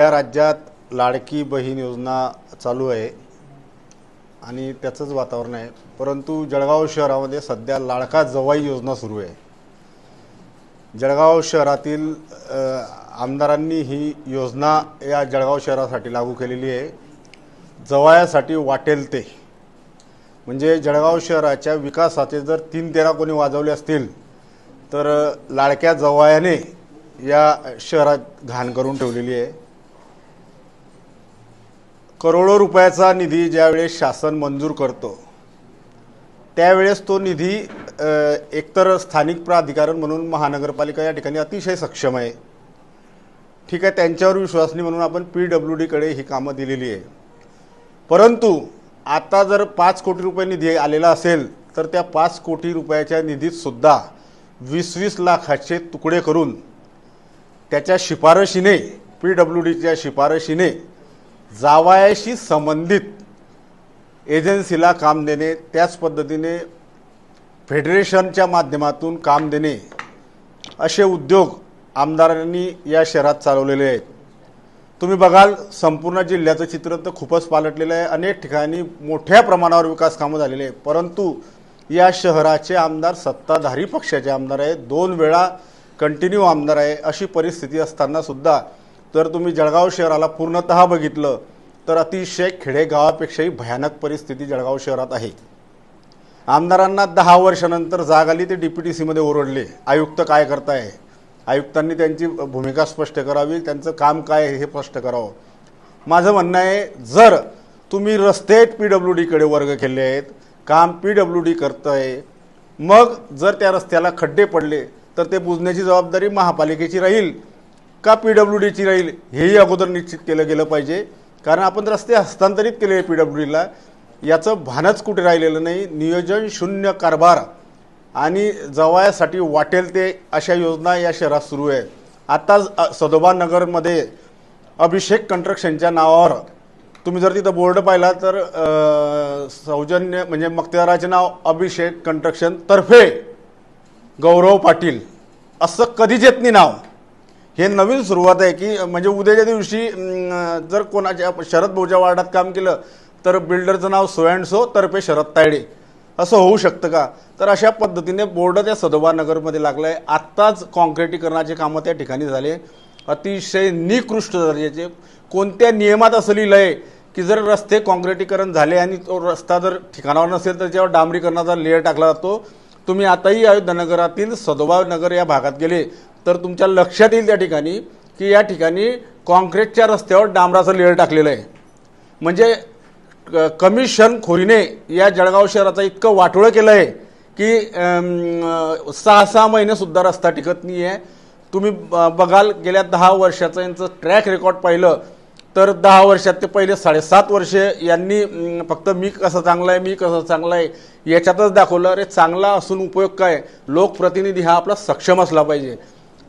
या राज्यात लाडकी बहीण योजना चालू आहे आणि त्याचंच वातावरण आहे. परंतु जळगाव शहरामध्ये सध्या लाडका जवाई योजना सुरू आहे. जळगाव शहरातील आमदारांनी ही योजना या जळगाव शहरासाठी लागू केलेली आहे. जवायासाठी वाटेल ते. म्हणजे जळगाव शहराच्या विकासाचे जर तीन तेरा कोणी वाजवले असतील तर लाडक्या जवायाने या शहरात घाण करून ठेवलेली आहे. करोडो रुपयाचा निधी ज्यावेळेस शासन मंजूर करतो त्यावेळेस तो निधी एकतर स्थानिक प्राधिकरण म्हणून महानगरपालिका या ठिकाणी अतिशय सक्षम आहे. ठीक आहे त्यांच्यावर विश्वासनी म्हणून आपण पी डब्ल्यू डीकडे ही कामं दिलेली आहे. परंतु आता जर पाच कोटी रुपये निधी आलेला असेल तर त्या पाच कोटी रुपयाच्या निधीतसुद्धा वीस वीस लाखाचे तुकडे करून त्याच्या शिफारशीने पी डब्ल्यू डीच्या शिफारशीने जावायाशी संबंधित एजन्सीला काम देणे त्याच पद्धतीने फेडरेशनच्या माध्यमातून काम देणे असे उद्योग आमदारांनी या शहरात चालवलेले आहेत. तुम्ही बघाल संपूर्ण जिल्ह्याचं चित्र तर खूपच पालटलेलं आहे. अनेक ठिकाणी मोठ्या प्रमाणावर विकास कामं झालेले आहे परंतु या शहराचे आमदार सत्ताधारी पक्षाचे आमदार आहेत. दोन वेळा कंटिन्यू आमदार आहे अशी परिस्थिती असताना सुद्धा जर तुम्ही जळगाव शहराला पूर्णतः बघितलं तर अतिशय खेडेगावापेक्षाही भयानक परिस्थिती जळगाव शहरात आहे. आमदारांना दहा वर्षानंतर जाग आली ते डी पी टी सीमध्ये ओरडले. आयुक्त काय करताय? आयुक्तांनी त्यांची भूमिका स्पष्ट करावी त्यांचं काम काय आहे हे स्पष्ट करावं. माझं म्हणणं आहे जर तुम्ही रस्ते पी डब्ल्यू डीकडे वर्ग केले आहेत काम पी डब्ल्यू डी करतं आहे मग जर त्या रस्त्याला खड्डे पडले तर ते बुजण्याची जबाबदारी महापालिकेची राहील. का पी डब्ल्यू डीची राहील? हेही अगोदर निश्चित केलं गेलं पाहिजे. कारण आपण रस्ते हस्तांतरित केले आहे पी डब्ल्यू डीला याचं भानच कुठे राहिलेलं नाही. नियोजन शून्य कारभार. आणि जवायासाठी वाटेल ते अशा योजना या शहरात सुरू आहेत. आत्ताच सदोबा नगरमध्ये अभिषेक कंट्रक्शनच्या नावावर तुम्ही जर तिथं बोर्ड पाहिला तर सौजन्य म्हणजे मक्तेदाराचे नाव अभिषेक कंट्रक्शन तर्फे गौरव पाटील. असं कधीच येत नाही नाव. हे नवीन सुरुवात आहे की म्हणजे उद्याच्या दिवशी जर कोणाच्या शरद भाऊच्या वार्डात काम केलं तर बिल्डरचं नाव सो अँड सो तर्फे शरद तायडे. असं होऊ शकतं का? तर अशा पद्धतीने बोर्ड त्या सदोबा नगरमध्ये लागलं आहे आत्ताच कॉन्क्रिटीकरणाचे कामं त्या ठिकाणी झाले. अतिशय निकृष्ट दर्जाचे. कोणत्या नियमात असं लिहिलं आहे की जर रस्ते कॉन्क्रिटीकरण झाले आणि तो रस्ता जर ठिकाणावर नसेल तर त्याच्यावर डांबरीकरणाचा लेअर टाकला जातो. तुम्ही आताही अयोध्यानगरातील सदोबा नगर या भागात गेले. तर तुमच्या लक्षात येईल त्या ठिकाणी की या ठिकाणी कॉन्क्रीटच्या रस्त्यावर डांबराचं लेअर टाकलेलं आहे. म्हणजे क- कमिशनखोरीने या जळगाव शहराचं इतकं वाटोळं केलं आहे की सहा सहा महिनेसुद्धा रस्ता टिकत नाही आहे तुम्ही ब- बघाल गेल्या दहा वर्षाचं यांचं ट्रॅक रेकॉर्ड पाहिलं तर दहा वर्षात ते पहिले साडेसात वर्षे यांनी फक्त मी कसं चांगलं आहे मी कसं चांगलं आहे याच्यातच दाखवलं. अरे चांगला असून उपयोग काय? लोकप्रतिनिधी हा आपला सक्षम असला पाहिजे.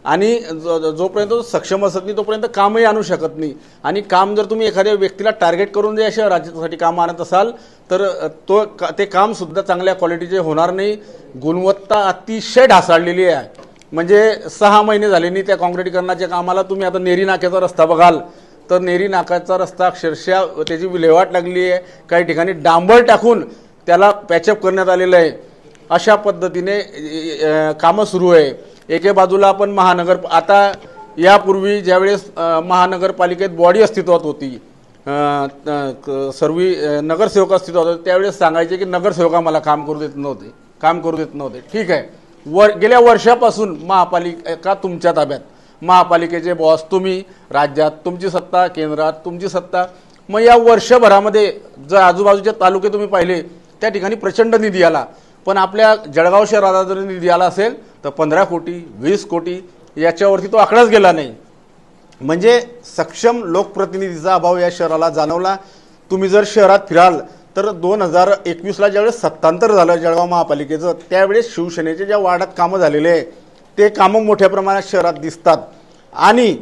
आणि जो जोपर्यंत तो सक्षम असत नाही तोपर्यंत कामही आणू शकत नाही. आणि काम जर तुम्ही एखाद्या व्यक्तीला टार्गेट करून जे अशा राज्यासाठी काम आणत असाल तर तो का- ते कामसुद्धा चांगल्या क्वालिटीचे होणार नाही. गुणवत्ता अतिशय ढासाळलेली आहे. म्हणजे सहा महिने झाले नाही त्या काँक्रिटीकरणाच्या कामाला तुम्ही आता नेरी नाक्याचा रस्ता बघाल. तर नेरी नाकाचा रस्ता अक्षरशः त्याची विल्हेवाट लागली आहे. काही ठिकाणी डांबर टाकून त्याला पॅचअप करण्यात आलेलं आहे. अशा पद्धतीने कामं सुरू आहे. एके बाजूला आपण महानगर आता यापूर्वी ज्यावेळेस महानगरपालिकेत बॉडी अस्तित्वात होती सर्वी क- नगरसेवक अस्तित्वात होते त्यावेळेस सांगायचे की नगरसेवक आम्हाला काम करू देत नव्हते काम करू देत नव्हते. ठीक आहे. वर गेल्या वर्षापासून महापालिका तुमच्या ताब्यात महापालिकेचे बॉस तुम्ही राज्यात तुमची सत्ता केंद्रात तुमची सत्ता मग या वर्षभरामध्ये जर आजूबाजूचे तालुके तुम्ही पाहिले त्या ठिकाणी प्रचंड निधी आला. पण आपल्या जळगाव शहराला जर निधी आला असेल तर पंधरा कोटी वीस कोटी याच्यावरती तो आकडाच गेला नाही. म्हणजे सक्षम लोकप्रतिनिधीचा अभाव या शहराला जाणवला. तुम्ही जर शहरात फिराल तर दोन हजार एकवीसला ज्यावेळेस सत्तांतर झालं जळगाव महापालिकेचं त्यावेळेस शिवसेनेचे ज्या वार्डात कामं झालेले आहे ते कामं मोठ्या प्रमाणात शहरात दिसतात. आणि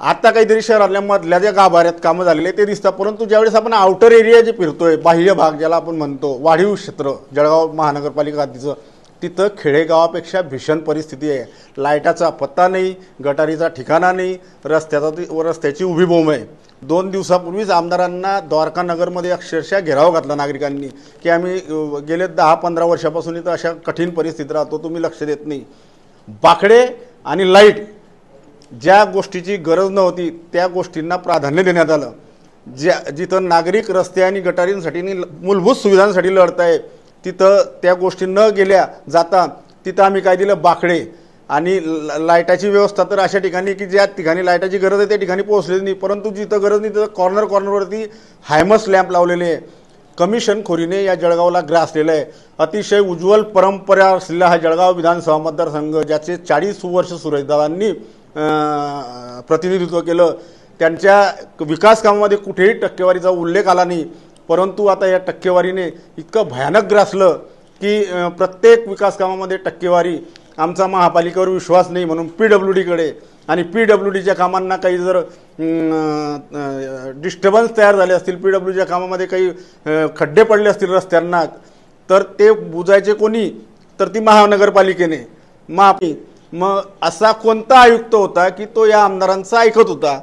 आता काहीतरी शहरातल्या मधल्या ज्या गाभाऱ्यात कामं झालेले ते दिसतात. परंतु ज्यावेळेस आपण आउटर एरिया जे फिरतोय बाह्य भाग ज्याला आपण म्हणतो वाढीव क्षेत्र जळगाव महानगरपालिका हद्दीचं तिथं खेडेगावापेक्षा भीषण परिस्थिती आहे. लाईटाचा पत्ता नाही गटारीचा ठिकाणा नाही रस्त्याचा ती- रस्त्याची उभी बोंब आहे. दोन दिवसापूर्वीच आमदारांना द्वारका नगरमध्ये अक्षरशः घेराव घातला नागरिकांनी की आम्ही गेले दहा पंधरा वर्षापासून इथं अशा कठीण परिस्थितीत राहतो तुम्ही लक्ष देत नाही. बाकडे आणि लाइट ज्या गोष्टीची गरज नव्हती त्या गोष्टींना प्राधान्य देण्यात आलं. ज्या जिथं नागरिक रस्ते आणि गटारींसाठी मूलभूत सुविधांसाठी लढत आहे तिथं त्या गोष्टी न गेल्या जाता तिथं आम्ही काय दिलं? बाकडे. आणि ल- लाईटाची व्यवस्था तर अशा ठिकाणी की ज्या ठिकाणी लाईटाची गरज आहे त्या ठिकाणी पोहोचलेली नाही. परंतु जिथं गरज नाही तिथं कॉर्नर कॉर्नरवरती हायमस लॅम्प लावलेले आहे. कमिशन खोरीने या जळगावला ग्रासलेलं आहे. अतिशय उज्ज्वल परंपरा असलेला हा जळगाव विधानसभा मतदारसंघ ज्याचे चाळीस वर्ष सुरेशदादांनी प्रतिनिधित्व केलं. त्यांच्या विकास कामामध्ये कुठेही टक्केवारीचा उल्लेख आला नाही. परंतु आता या टक्केवारीने इतकं भयानक ग्रासलं की प्रत्येक विकास कामामध्ये टक्केवारी. आमचा महापालिकेवर विश्वास नाही म्हणून पी डब्ल्यू डीकडे आणि पी डब्ल्यू डीच्या कामांना काही जर डिस्टर्बन्स तयार झाले असतील पी डब्ल्यूच्या कामामध्ये काही खड्डे पडले असतील रस्त्यांना तर ते बुजायचे कोणी? तर ती महानगरपालिकेने. महापी मग असा कोणता आयुक्त होता की तो या आमदारांचा ऐकत होता?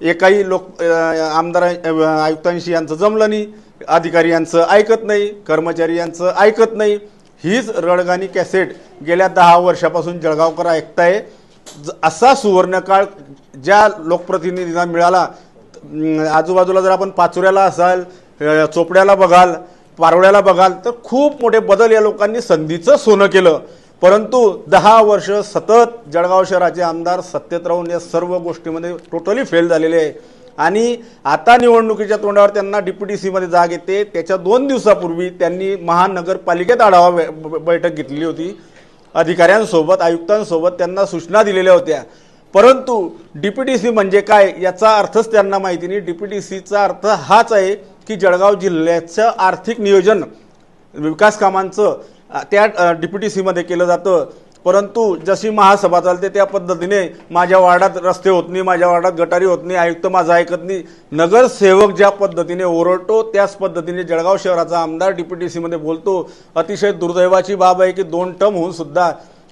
एकाही लोक आमदार आयुक्तांशी यांचं जमलं नाही. अधिकारी यांचं ऐकत नाही कर्मचारी यांचं ऐकत नाही. हीच रडगाणी कॅसेट गेल्या दहा वर्षापासून जळगावकर ऐकताय. ज- असा सुवर्णकाळ ज्या लोकप्रतिनिधींना मिळाला आजूबाजूला जर आपण पाचोऱ्याला असाल चोपड्याला बघाल पारोळ्याला बघाल तर खूप मोठे बदल या लोकांनी संधीचं सोनं केलं. परंतु दहा वर्ष सतत जळगाव शहराचे आमदार सत्तेत राहून या सर्व गोष्टीमध्ये टोटली फेल झालेले आहे. आणि आता निवडणुकीच्या तोंडावर त्यांना डी सीमध्ये जाग येते. त्याच्या दोन दिवसापूर्वी त्यांनी महानगरपालिकेत आढावा बै- बैठक घेतलेली होती. अधिकाऱ्यांसोबत आयुक्तांसोबत त्यांना सूचना दिलेल्या होत्या. परंतु डीपीटी सी म्हणजे काय याचा अर्थच त्यांना माहिती नाही. डीपीटी सीचा अर्थ हाच आहे की जळगाव जिल्ह्याचं आर्थिक नियोजन विकास कामांचं त्या डीपीटी सीमध्ये केलं जातं. परंतु जशी महासभा चालते त्या पद्धतीने माझ्या वार्डात रस्ते होत नाही माझ्या वार्डात गटारी होत नाही आयुक्त माझं ऐकत नाही. नगरसेवक ज्या पद्धतीने ओरडतो त्याच पद्धतीने जळगाव शहराचा आमदार डीपीटी सीमध्ये बोलतो अतिशय दुर्दैवाची बाब आहे की दोन टर्म होऊन सुद्धा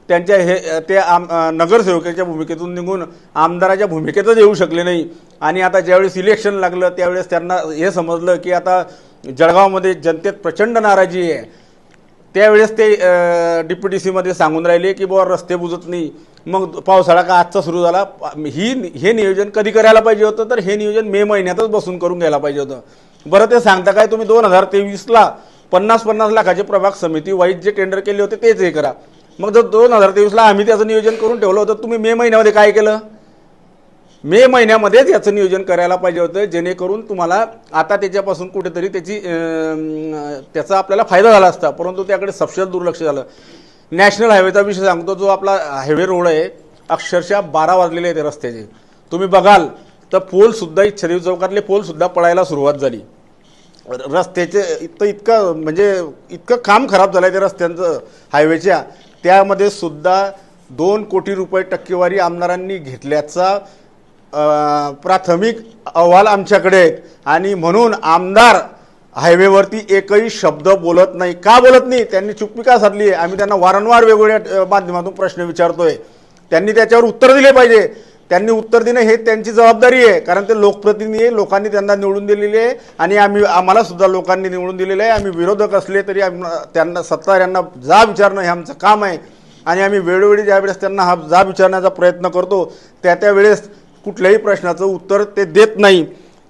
त्यांच्या हे ते आम नगरसेवकाच्या भूमिकेतून निघून आमदाराच्या भूमिकेतच येऊ शकले नाही. आणि आता ज्यावेळेस इलेक्शन लागलं त्यावेळेस त्यांना हे समजलं की आता जळगावमध्ये जनतेत प्रचंड नाराजी आहे. त्यावेळेस ते डी सीमध्ये सांगून राहिले की बुवा रस्ते बुजत नाही. मग पावसाळा का आजचा सुरू झाला? ही हे नियोजन कधी करायला पाहिजे होतं? तर हे नियोजन मे महिन्यातच बसून करून घ्यायला पाहिजे होतं. बरं ते सांगता काय? तुम्ही दोन हजार तेवीसला पन्नास पन्नास लाखाचे प्रभाग समिती वाईज जे टेंडर केले होते तेच हे करा. मग जर दोन हजार तेवीसला आम्ही त्याचं नियोजन करून ठेवलं होतं तुम्ही मे महिन्यामध्ये काय केलं? मे महिन्यामध्येच याचं नियोजन करायला पाहिजे होतं जेणेकरून तुम्हाला आता त्याच्यापासून कुठेतरी त्याची त्याचा आपल्याला फायदा झाला असता परंतु त्याकडे सपशेल दुर्लक्ष झालं. नॅशनल हायवेचा विषय सांगतो जो आपला हायवे रोड आहे अक्षरशः बारा वाजलेले आहेत रस्त्याचे. तुम्ही बघाल तर पोलसुद्धा इच्छादेवी चौकातले पोलसुद्धा पळायला सुरुवात झाली. रस्त्याचे इतकं इतकं म्हणजे इतकं काम खराब झालं आहे त्या रस्त्यांचं हायवेच्या. त्यामध्ये सुद्धा दोन कोटी रुपये टक्केवारी आमदारांनी घेतल्याचा प्राथमिक अहवाल आमच्याकडे आहेत. आणि म्हणून आमदार हायवेवरती एकही शब्द बोलत नाही. का बोलत नाही? त्यांनी चुप्पी का साधली आहे. आम्ही त्यांना वारंवार वेगवेगळ्या माध्यमातून प्रश्न विचारतोय. त्यांनी त्याच्यावर उत्तर दिले पाहिजे. त्यांनी उत्तर देणं हे त्यांची जबाबदारी आहे. कारण ते लोकप्रतिनिधी आहे. लोकांनी त्यांना निवडून दिलेले आहे. आणि आम्ही आम्हाला सुद्धा लोकांनी निवडून दिलेलं आहे. आम्ही विरोधक असले तरी आम- त्यांना सत्तार यांना जा विचारणं हे आमचं काम आहे. आणि आम्ही वेळोवेळी ज्यावेळेस त्यांना हा जा विचारण्याचा प्रयत्न करतो त्या त्यावेळेस कुठल्याही प्रश्नाचं उत्तर ते देत नाही.